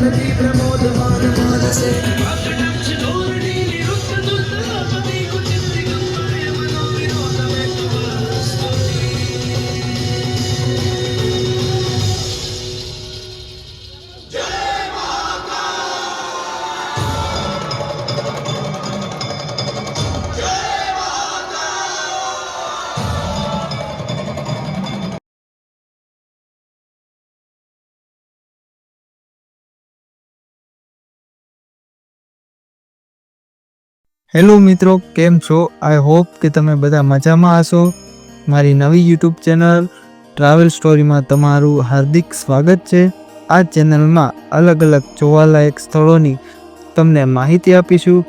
નથી પ્રમોદવાન માનસે હેલો મિત્રો, કેમ છો? આઈ હોપ કે તમે બધા મજામાં હશો. મારી નવી યુટ્યુબ ચેનલ ટ્રાવેલ સ્ટોરીમાં તમારું હાર્દિક સ્વાગત છે. આ ચેનલમાં અલગ અલગ જોવાલાયક સ્થળોની તમને માહિતી આપીશું.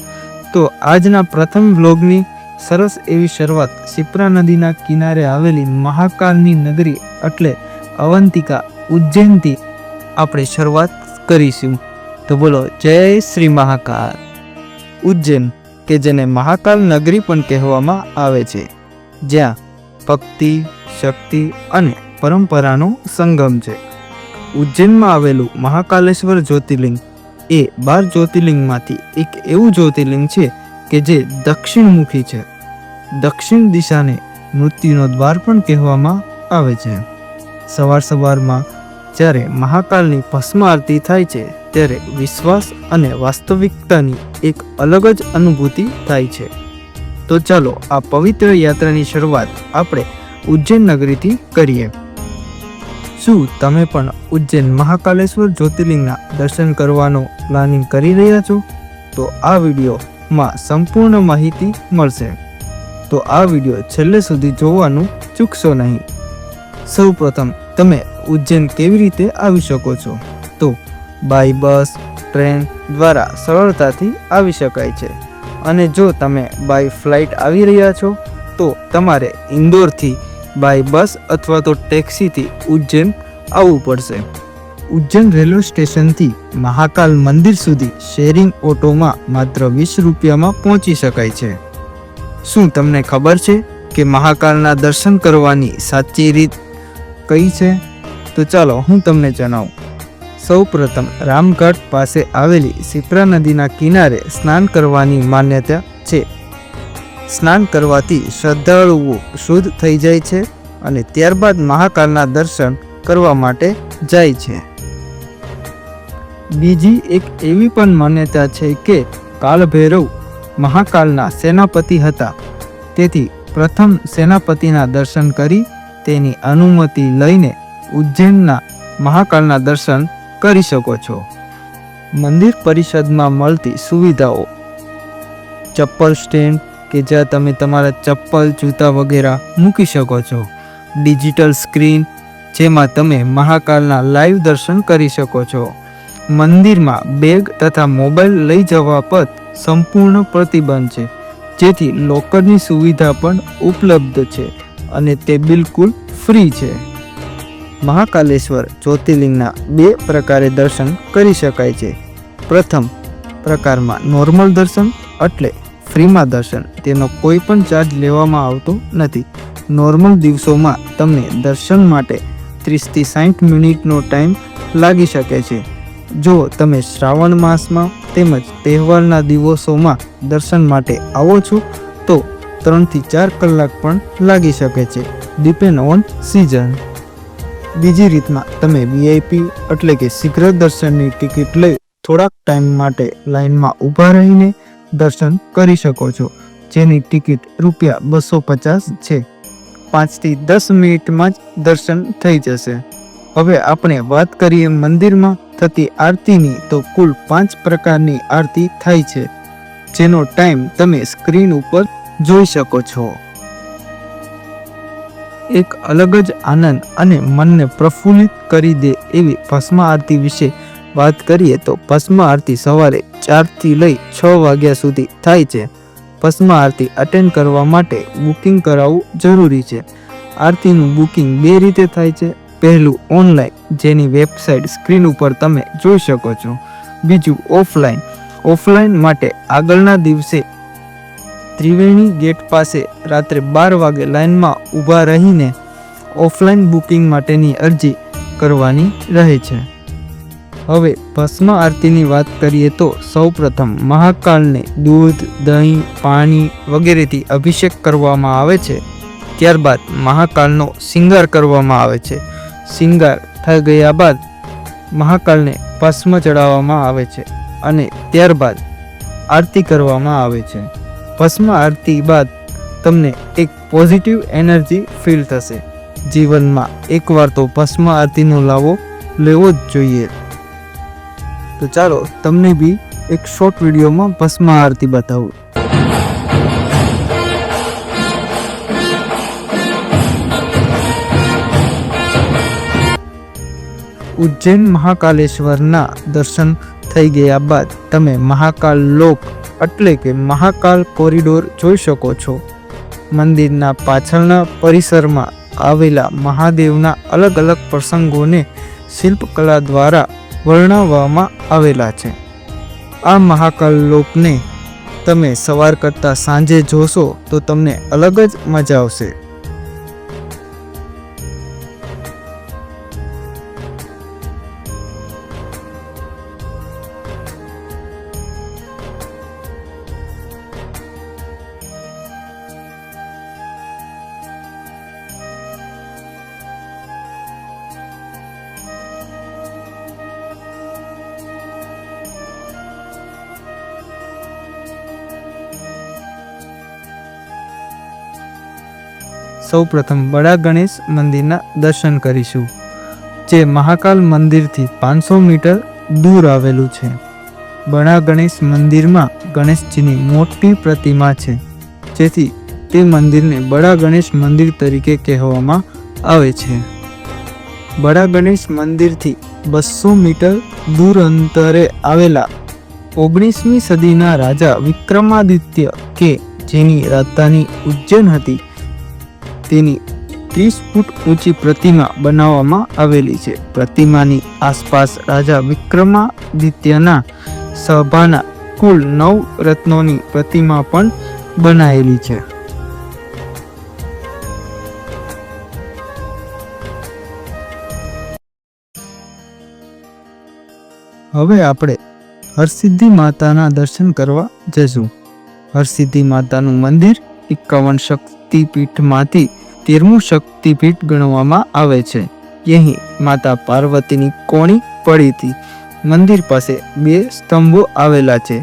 તો આજના પ્રથમ વ્લોગની સરસ એવી શરૂઆત શિપ્રા નદીના કિનારે આવેલી મહાકાલની નગરી એટલે અવંતિકા ઉજ્જૈનથી આપણે શરૂઆત કરીશું. તો બોલો, જય શ્રી મહાકાલ. ઉજ્જૈન. કે જેને મહાકાલ નગરી પણ કહેવામાં આવે છે, જ્યાં ભક્તિ, શક્તિ અને પરંપરાનો સંગમ છે. ઉજ્જૈનમાં આવેલું મહાકાલેશ્વર જ્યોતિર્લિંગ એ બાર જ્યોતિર્લિંગમાંથી એક એવું જ્યોતિર્લિંગ છે કે જે દક્ષિણમુખી છે. દક્ષિણ દિશાને મૃત્યુનો દ્વાર પણ કહેવામાં આવે છે. સવાર સવારમાં જ્યારે મહાકાલની ભસ્મ આરતી થાય છે, ત્યારે વિશ્વાસ અને વાસ્તવિકતાની એક અલગ જ અનુભૂતિ થાય છે. તો ચાલો આ પવિત્ર યાત્રાની શરૂઆત આપણે ઉજ્જૈન નગરીથી કરીએ. શું તમે પણ ઉજ્જૈન મહાકાલેશ્વર જ્યોતિર્લિંગના દર્શન કરવાનો પ્લાનિંગ કરી રહ્યા છો? તો આ વિડીયોમાં સંપૂર્ણ માહિતી મળશે. તો આ વીડિયો છેલ્લે સુધી જોવાનું ચૂકશો નહીં. સૌપ્રથમ, તમે ઉજ્જૈન કેવી રીતે આવી શકો છો? તો બાય બસ ટ્રેન દ્વારા સરળતાથી આવી શકાય છે. અને જો તમે બાય ફ્લાઇટ આવી રહ્યા છો, તો તમારે ઇન્દોરથી બાય બસ અથવા તો ટેક્સીથી ઉજ્જૈન આવવું પડશે. ઉજ્જૈન રેલવે સ્ટેશનથી મહાકાલ મંદિર સુધી શેરિંગ ઓટોમાં માત્ર વીસ રૂપિયામાં પહોંચી શકાય છે. શું તમને ખબર છે કે મહાકાલના દર્શન કરવાની સાચી રીત કઈ છે? તો ચાલો હું તમને જણાવું. સૌ પ્રથમ રામઘાટ પાસે આવેલી સિપ્રા નદીના કિનારે સ્નાન કરવાની માન્યતા છે. સ્નાન કરવાથી શ્રદ્ધાળુઓ શુદ્ધ થઈ જાય છે અને ત્યારબાદ મહાકાલના દર્શન કરવા માટે જાય છે. બીજી એક એવી પણ માન્યતા છે કે કાલભૈરવ મહાકાલના સેનાપતિ હતા. તેથી પ્રથમ સેનાપતિના દર્શન કરી તેની અનુમતિ લઈને ઉજ્જૈનના મહાકાલના દર્શન કરી શકો છો. મંદિર પરિષદમાં મળતી સુવિધાઓ. ચપ્પલ સ્ટેન્ડ કે જ્યાં તમે તમારા ચપ્પલ, જૂતા વગેરે મૂકી શકો છો. ડિજિટલ સ્ક્રીન, જેમાં તમે મહાકાલના લાઈવ દર્શન કરી શકો છો. મંદિરમાં બેગ તથા મોબાઈલ લઈ જવા પર સંપૂર્ણ પ્રતિબંધ છે. જેથી લોકરની સુવિધા પણ ઉપલબ્ધ છે અને તે બિલકુલ ફ્રી છે. મહાકાલેશ્વર જ્યોતિર્લિંગના બે પ્રકારે દર્શન કરી શકાય છે. પ્રથમ પ્રકારમાં નોર્મલ દર્શન એટલે ફ્રીમાં દર્શન, તેનો કોઈ પણ ચાર્જ લેવામાં આવતો નથી. નોર્મલ દિવસોમાં તમને દર્શન માટે ત્રીસથી સાઠ મિનિટનો ટાઈમ લાગી શકે છે. જો તમે શ્રાવણ માસમાં તેમજ તહેવારના દિવસોમાં દર્શન માટે આવો છો, તો ત્રણથી ચાર કલાક પણ લાગી શકે છે. ડિપેન્ડ ઓન સિઝન બીજી રીતમાં તમે વીઆઈપી એટલે કે શીઘ્ર દર્શનની ટિકિટ લઈ થોડાક ટાઈમ માટે લાઈનમાં ઊભા રહીને દર્શન કરી શકો છો. જેની ટિકિટ રૂપિયા બસો પચાસ છે. પાંચથી દસ મિનિટમાં જ દર્શન થઈ જશે. હવે આપણે વાત કરીએ મંદિરમાં થતી આરતીની, તો કુલ પાંચ પ્રકારની આરતી થાય છે. જેનો ટાઈમ તમે સ્ક્રીન ઉપર જોઈ શકો છો. એક અલગ જ આનંદ અને મનને પ્રફુલ્લિત કરી દે એવી ભસ્મ આરતી વિશે વાત કરીએ તો ભસ્મ આરતી સવારે ચારથી લઈ છ વાગ્યા સુધી થાય છે. ભસ્મ આરતી અટેન્ડ કરવા માટે બુકિંગ કરાવવું જરૂરી છે. આરતીનું બુકિંગ બે રીતે થાય છે. પહેલું ઓનલાઈન જેની વેબસાઇટ સ્ક્રીન ઉપર તમે જોઈ શકો છો. બીજું ઓફલાઈન ઓફલાઈન માટે આગળના દિવસે ત્રિવેણી ગેટ પાસે રાત્રે બાર વાગે લાઇનમાં ઊભા રહીને ઓફલાઈન બુકિંગ માટેની અરજી કરવાની રહે છે. હવે ભસ્મ આરતીની વાત કરીએ તો સૌપ્રથમ મહાકાળને દૂધ, દહીં, પાણી વગેરેથી અભિષેક કરવામાં આવે છે. ત્યારબાદ મહાકાળનો શિંગાર કરવામાં આવે છે. શિંગાર થઈ ગયા બાદ મહાકાળને ભસ્મ ચડાવવામાં આવે છે અને ત્યારબાદ આરતી કરવામાં આવે છે. ભસ્મ આરતી બાદ તમને એક પોઝિટિવ એનર્જી ફીલ થશે. જીવનમાં એકવાર તો ભસ્મ આરતીનો લાવો લેવો જ જોઈએ. તો ચાલો તમને બી એક શોર્ટ વિડીયોમાં ભસ્મ આરતી બતાવું. ઉજ્જૈન મહાકાલેશ્વરના દર્શન થઈ ગયા બાદ તમે મહાકાલ લોક એટલે કે મહાકાલ કોરિડોર જોઈ શકો છો. મંદિરના પાછળના પરિસરમાં આવેલા મહાદેવના અલગ અલગ પ્રસંગોને શિલ્પકલા દ્વારા વર્ણવવામાં આવેલા છે. આ મહાકાલ લોકને તમે સવાર કરતાં સાંજે જોશો તો તમને અલગ જ મજા આવશે. સૌપ્રથમ બડા ગણેશ મંદિરના દર્શન કરીશું, જે મહાકાલ મંદિરથી પાંચસો મીટર દૂર આવેલું છે. બડા ગણેશ મંદિરમાં ગણેશજીની મોટી પ્રતિમા છે, જેથી તે મંદિરને બડા ગણેશ મંદિર તરીકે કહેવામાં આવે છે. બડા ગણેશ મંદિરથી બસો મીટર દૂર અંતરે આવેલા ઓગણીસમી સદીના રાજા વિક્રમાદિત્ય કે જેની રાજધાની ઉજ્જૈન હતી તેની ત્રીસ ફૂટ ઊંચી પ્રતિમા બનાવવામાં આવેલી છે. પ્રતિમાની આસપાસ રાજા વિક્રમાદિત્યના સભાના કુલ નવ રત્નોની પ્રતિમા પણ બનાવેલી છે. હવે આપણે હરસિદ્ધિ માતાના દર્શન કરવા જશું હરસિદ્ધિ માતાનું મંદિર એકાવન શક્તિપીઠમાંથી તેરમું શક્તિપીઠ ગણવામાં આવે છે. અહીં માતા પાર્વતીની કોણી પડી હતી. મંદિર પાસે બે સ્તંભો આવેલા છે,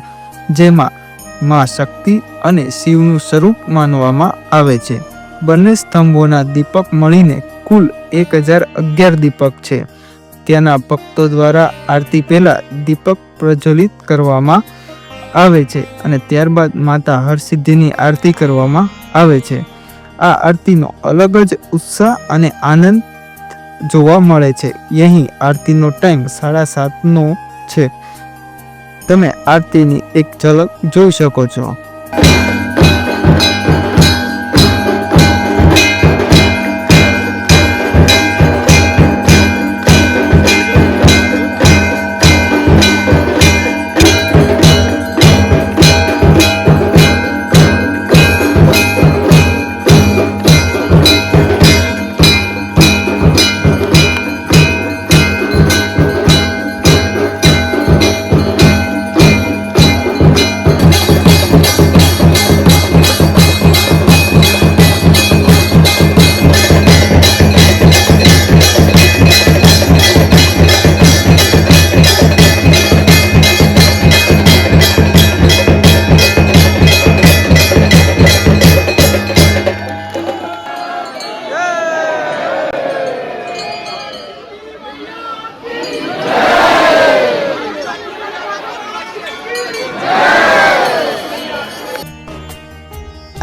જેમાં માં શક્તિ અને શિવનું સ્વરૂપ માનવામાં આવે છે. બંને સ્તંભોના દીપક મળીને કુલ એક હજાર અગિયાર દીપક છે. ત્યાંના ભક્તો દ્વારા આરતી પહેલા દીપક પ્રજ્વલિત કરવામાં આવે છે અને ત્યારબાદ માતા હરસિદ્ધિની આરતી કરવામાં આવે છે. આ આરતીનો અલગ જ ઉત્સાહ અને આનંદ જોવા મળે છે. અહીં આરતીનો ટાઈમ સાડા સાતનો છે. તમે આરતીની એક ઝલક જોઈ શકો છો.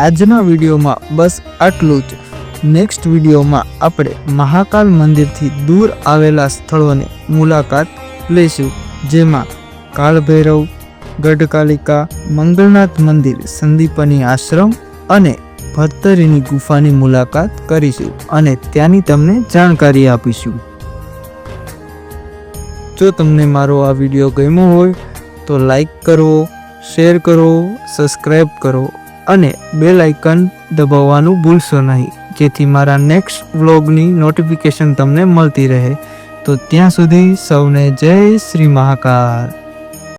આજના વિડીયોમાં બસ આટલું જ. નેક્સ્ટ વિડીયોમાં આપણે મહાકાલ મંદિરથી દૂર આવેલા સ્થળોની મુલાકાત લઈશું, જેમાં કાળભૈરવ, ગઢકાલિકા મંગળનાથ મંદિર, સંદીપની આશ્રમ અને ભત્તરીની ગુફાની મુલાકાત કરીશું અને ત્યાંની તમને જાણકારી આપીશું. જો તમને મારો આ વીડિયો ગમ્યો હોય, તો લાઈક કરો, શેર કરો સબસ્ક્રાઈબ કરો અને બેલ આઇકન દબાવવાનું ભૂલશો નહીં. જેથી મારા નેક્સ્ટ વ્લોગની નોટિફિકેશન તમને મળતી રહે. તો ત્યાં સુધી સૌને જય શ્રી મહાકાળ